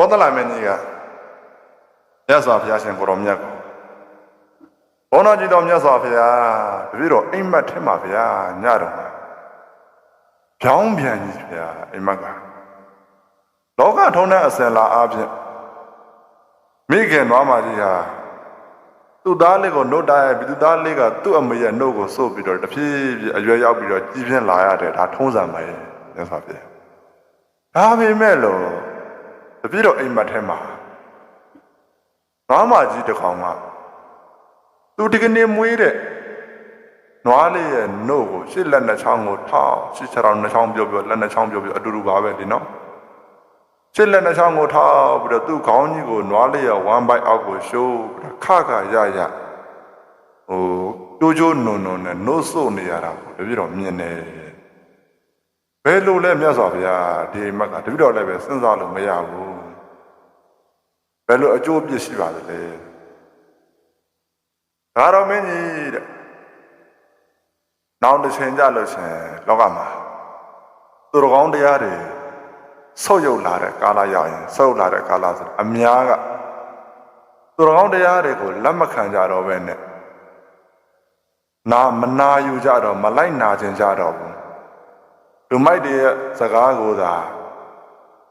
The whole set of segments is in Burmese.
ကောသလမင်းကြီးကမြတ်စွာဘုရားရှင်ကိုတော်မြတ်ကိုဘုန်းတော်ကြီးတော်မြတ်စွာဘုရားတပည့်တော်အိမ်မက်ထင်ပါဗျာညတော်မှာပြောင်းပြန်ကြီးဗျာအိမ်မက်ကလောကထုံးတဲ့အစင်လာအပြင်မိခင်နွားမကြီးဟာသူ့သားလေးကိုနှုတ်တာရဲ့သူ့သားလေးကသူ့အမေရဲ့နှုတ်ကိုစို့ပြီးတော့တဖြည်းဖြည်းအရွယ်ရောက်ပြီးတော့ကြီးပြင်းလာရတဲ့ဒါထုံးစံပဲမြတ်စွာဘုရားဒါပေမဲ့လို့ တပည့်တော်အိမ်မက်ထဲမှာနွားမကြီးတစ်ကောင်ကသူဒီကနေ့မွေးတဲ့နွားလေးရဲ့နှုတ်ကိုရှစ်လက်နှစ်ချောင်းကိုထောက်ရှစ်ချောင်းနှစ်ချောင်းပြောပြောလက်နှစ်ချောင်းပြောပြောအတူတူပါပဲဒီနော်ရှစ်လက်နှစ်ချောင်းကိုထောက်ပြီးတော့သူ့ခေါင်းကြီးကိုနွားလေးရဲ့ဝမ်းပိုက်အောက်ကိုရှိုးပြီးတော့ခခရရဟိုကြိုးကြိုးနုံနုံနဲ့နှုတ်ဆုပ်နေရတာကိုတပည့်တော်မြင်တယ်ဘယ်လိုလဲမြတ်စွာဘုရားဒီမက်ကတပည့်တော်လည်းပဲစဉ်းစားလို့မရဘူး ဘယ်လိုအကျိုးပြစ်ရှိပါသလဲဒါတော်မင်းကြီးတဲ့နောက်တစ်ချိန်ကြလို့ရှင်လောကမှာသူတော်ကောင်းတရားတွေဆုတ်ယုတ်လာတဲ့ကာလရောက်ရင်ဆုတ်လာတဲ့ကာလဆိုအများကသူတော်ကောင်းတရားတွေကိုလက်မခံကြတော့ပဲနဲ့နာမနာယူကြတော့မလိုက်နာခြင်းကြတော့ဘူးလူမိုက်တွေရဲ့စကားကိုသာ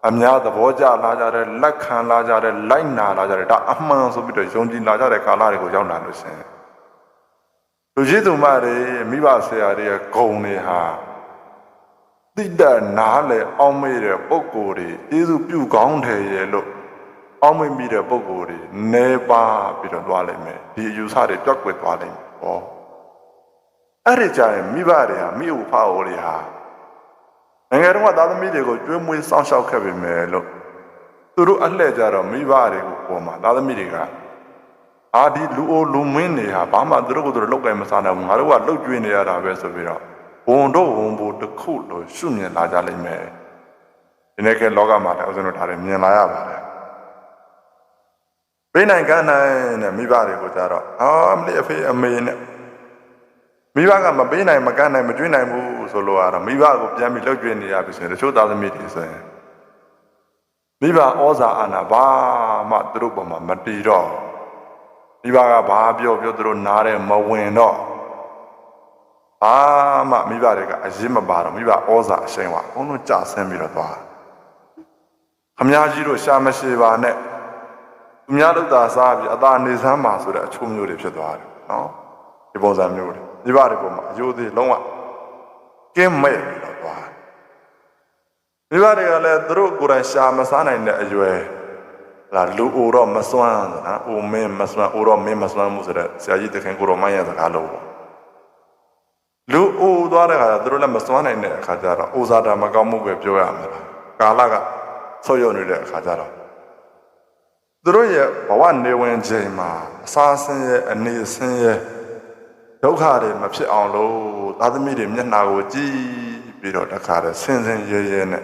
အများသဘောကျလာကြတဲ့လက်ခံလာကြတဲ့လိုက်နာလာကြတဲ့ဒါအမှန်ဆိုပြီးတော့ယုံကြည်လာကြတဲ့ကာလတွေကိုရောက်လာလို့ရှင်လူကြီးသူမတွေမိဘဆရာတွေရဲ့ဂုံတွေဟာတိတ္တနားလေအောင်းမေးတဲ့ပုံကိုယ်တွေကျေးဇူးပြုကောင်းတယ်ရဲ့လို့အောင်းမေးမိတဲ့ပုံကိုယ်တွေနေပါပြီးတော့သွားလိမ့်မယ်ဒီအယူဆတွေပြတ်ကွယ်သွားလိမ့်မယ်ဟောအဲ့ဒီကြရင်မိဘတွေဟာမိဥဖအိုတွေဟာ နိုင်ငံတော်ကသားသမီးတွေကိုကျွေးမွေးစောင့်ရှောက်ခဲ့ပေမဲ့လို့သူတို့အလှည့်ကြတော့မိဘတွေကိုပေါ်မှာသားသမီးတွေကအာဒီလူအိုလူမင်းတွေဟာဘာမှသူတို့ကိုယ်သူတို့လောက်ကင်မစားနိုင်ဘူးငါတို့ကလှုပ်ကြွေးနေရတာပဲဆိုပြီးတော့ဝန်တော့ဝန်ဖို့တစ်ခုလို့ရှုမြင်လာကြလိမ့်မယ်ဒီနေ့ကလောကမှာလည်းဦးဇင်းတို့ဒါတွေမြင်လာရပါတယ်ပိနိုင်ကနိုင်တဲ့မိဘတွေကိုကြတော့အာမလေးအဖေအမေနဲ့ မိဘကမပေးနိုင်မကန့်နိုင်မကျွေးနိုင်ဘူးဆိုလို့ကတော့မိဘကိုပြန်ပြီးလှုပ်ကြွေးနေရပြီဆိုရင်တချို့သားသမီးတွေဆိုရင်မိဘဩဇာအာဏာဘာမှသူတို့ပေါ်မှာမတည်တော့မိဘကဘာပြောပြောသူတို့နားတယ်မဝင်တော့အာမမိဘတွေကအရင်မပါတော့မိဘဩဇာအရှိန်ဝါအကုန်လုံးကြာဆင်းပြီးတော့သွားခမည်းကြီးတို့ရှာမရှိပါနဲ့သူများတို့သာစားပြီးအသာနေစမ်းပါဆိုတဲ့အချိုးမျိုးတွေဖြစ်သွားတယ်နော်ဒီပုံစံမျိုးတွေ မိဘတွေပေါ်မှာအယိုးသေးလုံးဝကင်းမဲ့ပြီးတော့သွားမိဘတွေကလည်းသူတို့ကိုယ်တိုင်ရှာမစားနိုင်တဲ့အရွယ်လာလူအိုတော့မစွမ်းဆိုတာအိုမင်းမစွမ်းအိုတော့မင်းမစွမ်းမှုဆိုတဲ့ဆရာကြီးတခင်ကိုတော်မရဲ့စကားလုံးပေါ့လူအိုသွားတဲ့ခါကျသူတို့လည်းမစွမ်းနိုင်တဲ့အခါကျတော့အိုဇာတာမကောင်းမှုပဲပြောရမှာလားကာလကဆုတ်ယုတ်နေတဲ့အခါကျတော့သူတို့ရဲ့ဘဝနေဝင်ချိန်မှာအစာဆင်းရဲအနေဆင်းရဲ ဒုက္ခတွေမဖြစ်အောင်လို့သာသမီတွေမျက်နှာကိုကြည့်ပြီးတော့တခါတည်းဆင်းဆင်းရဲရဲနဲ့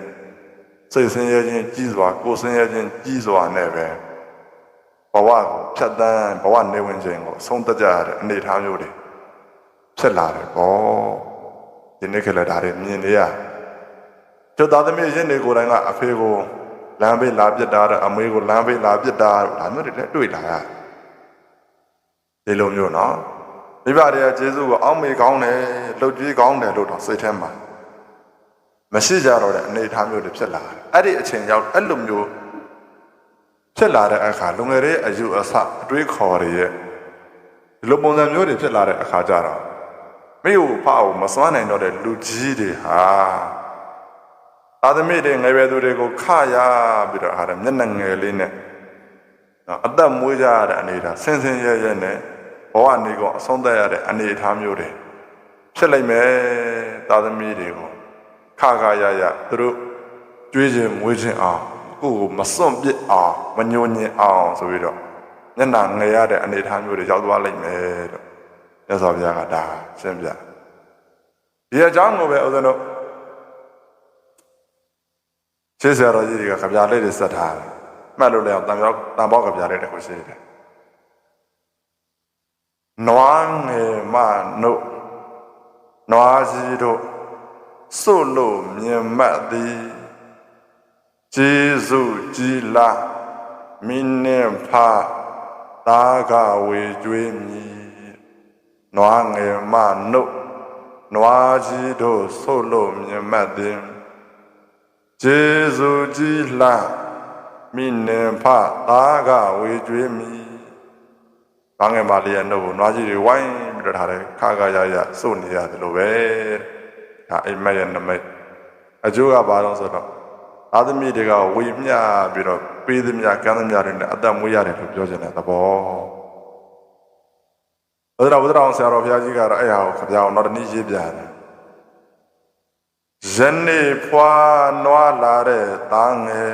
စိတ်ဆင်းရဲခြင်းကြီးစွာကိုယ်ဆင်းရဲခြင်းကြီးစွာနဲ့ပဲဘဝကိုဖြတ်တန်းဘဝနေဝင်ခြင်းကိုအဆုံးသတ်ကြရတဲ့အနေအထားမျိုးတွေဖြစ်လာတယ်ပေါ့ဒီနေ့ကလည်းဒါတွေမြင်နေရကျွတ်သားသမီးရင်းတွေကိုယ်တိုင်ကအဖေကိုလမ်းဘေးလာပြစ်တာတဲ့အမေကိုလမ်းဘေးလာပြစ်တာဒါမျိုးတွေလည်းတွေ့လာရဒီလိုမျိုးနော် မိဘတွေကကျေးဇူးကိုအောင်းမေကောင်းတယ်လှုပ်ကြွေးကောင်းတယ်လို့တော့စိတ်ထဲမှာမရှိကြတော့တဲ့အနေအထားမျိုးတွေဖြစ်လာတယ်အဲ့ဒီအချိန်ရောက်အဲ့လိုမျိုးဖြစ်လာတဲ့အခါလူငယ်တွေအယူအဆအတွေးခေါ်တွေရဲ့ဒီလိုပုံစံမျိုးတွေဖြစ်လာတဲ့အခါကျတော့မိကိုဖအောင်မစွမ်းနိုင်တော့တဲ့လူကြီးတွေဟာသာသမီတွေငယ်ရွယ်သူတွေကိုခရပြီးတော့ဟာမျက်နှာငယ်လေးနဲ့နော်အသက်မွေးကြရတဲ့အနေအထားဆင်းဆင်းရဲရဲနဲ့ ဘဝနေကောအဆုံးသတ်ရတဲ့အနေအထားမျိုးတွေဖြစ်လိုက်မယ်သာသမီတွေကိုခခရရသူတို့ကြွေးခြင်းမွေးခြင်းအောင်ကိုယ်ကိုမစွန့်ပစ်အောင်မညှို့ညင်အောင်ဆိုပြီးတော့မျက်နှာငယ်ရတဲ့အနေအထားမျိုးတွေရောက်သွားလိုက်မယ်လို့မြတ်စွာဘုရားကဒါရှင်းပြဒီအကြောင်းကိုပဲဥဒ္ဒနုရှင်းဆရာတော်ကြီးတွေကကြပြလေးတွေစက်ထားတယ်မှတ်လို့လည်းတန်ပေါတန်ပေါကြပြလေးတစ်ခုရှိတယ် နွားငယ်မနုနွားကြီးတို့စွလို့မြင်မှတ်သည်ကျေးဇူးကြီးလားမိနှင့်ဖတာကဝေကျွေးမည်နွားငယ်မနှုတ်နွားကြီးတို့ဆုတ်လို့မြင်မှတ်သည်ကျေးဇူးကြီးလှမိနှင့်ဖတာကဝေကျွေးမည် နွားငယ်မလေးရဲ့နှုတ်ကိုနွားကြီးတွေဝိုင်းပြီးတော့ထားတယ်ခါခါရရစုတ်နေရတယ်လို့ပဲဒါအိမ်မက်ရဲ့နမိတ်အကျိုးကဘာလို့ဆိုတော့အာသမီတွေကဝေမျှပြီးတော့ပေးသမျှကမ်းသမျှတွေနဲ့အသက်မွေးရတယ်လို့ပြောချင်တဲ့သဘော။ဒါကြောင့်ဘုရားအောင်ဆရာတော်ဘုရားကြီးကတော့အဲ့ဟာကိုခပြအောင်နောက်တစ်နည်းရေးပြတယ်။ယနေ့ဖွာနွားလာတဲ့သားငယ်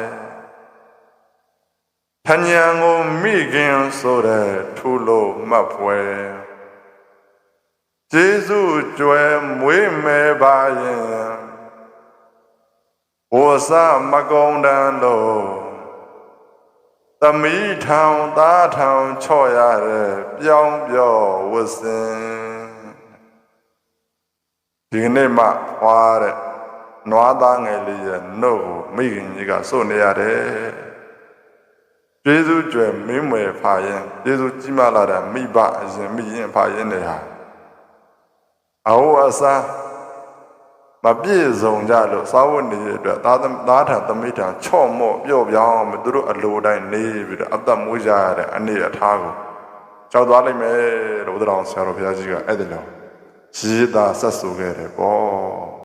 ထညံကိုမိခင်ဆိုတဲ့ထူလို့မှတ်ပွဲကျေးဇူးကြွယ်မွေးမယ်ပါရင်ဘောစမကုံတန်လို့သမီးထောင်သားထောင်ချော့ရတဲ့ပြောင်းပြောဝတ်စင်ဒီကနေ့မှဟွာတဲ့နွားသားငယ်လေးရဲ့နှုတ်ကိုမိခင်ကြီးကစုတ်နေရတယ် ကျေးဇူးကြွယ်မင်းမွယ်ဖာရင်ကျေးဇူးကြီးမားလာတဲ့မိဘအရင်မိရင်ဖာရင်တွေဟာအဟောအစားမပြည့်စုံကြလို့သာဝတ်နေတဲ့အတွက်သားသမသားထံသမိထံချော့မော့ပြော့ပြောင်းမသူတို့အလိုတိုင်းနေပြီးတော့အသက်မွေးကြရတဲ့အနေအထားကိုကြောက်သွားလိမ့်မယ်လို့ဘုရားအောင်ဆရာတော်ဘုရားကြီးကအဲ့ဒီလိုရည်သားဆက်ဆူခဲ့တယ်ပေါ့